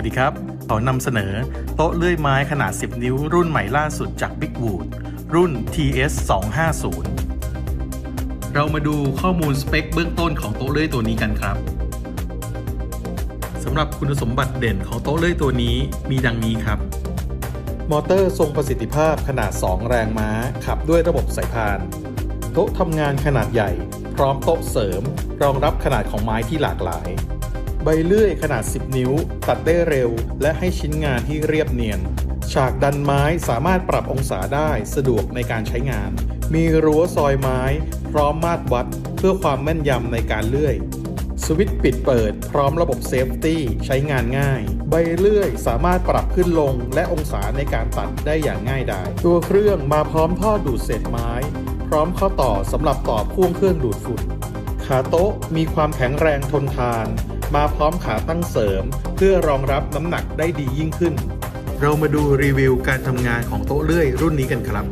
วัสดีครับ ขอนำเสนอโต๊ะเลื่อยไม้ขนาด 10 นิ้วรุ่นใหม่ล่าสุดจาก Big Wood รุ่น TS 250เรามาดูข้อมูลสเปคเบื้องต้นของโต๊ะเลื่อยตัวนี้กันครับสำหรับคุณสมบัติเด่นของโต๊ะเลื่อยตัวนี้มีดังนี้ครับ มอเตอร์ทรงประสิทธิภาพขนาด 2 แรงม้า ขับด้วยระบบสายพาน โต๊ะทำงานขนาดใหญ่ พร้อมโต๊ะเสริม รองรับขนาดของไม้ที่หลากหลาย ใบเลื่อยขนาด 10 นิ้ว ตัดได้เร็ว และให้ชิ้นงานที่เรียบเนียน ฉากดันไม้สามารถปรับองศาได้สะดวกในการใช้งาน มีรั้วซอยไม้ พร้อมมาตรวัด เพื่อความแม่นยำในการเลื่อยสวิตช์ปิดเปิดพร้อมระบบเซฟตี้ใช้งานง่าย ใบเลื่อยสามารถปรับขึ้นลงและองศาในการตัดได้อย่างง่ายดาย ตัวเครื่องมาพร้อมท่อดูดเศษไม้ พร้อมข้อต่อสำหรับต่อพ่วงเครื่องดูดฝุ่น ขาโต๊ะมีความแข็งแรงทนทาน มาพร้อมขาตั้งเสริม เพื่อรองรับน้ำหนักได้ดียิ่งขึ้น เรามาดูรีวิวการทำงานของโต๊ะเลื่อยรุ่นนี้กันครับ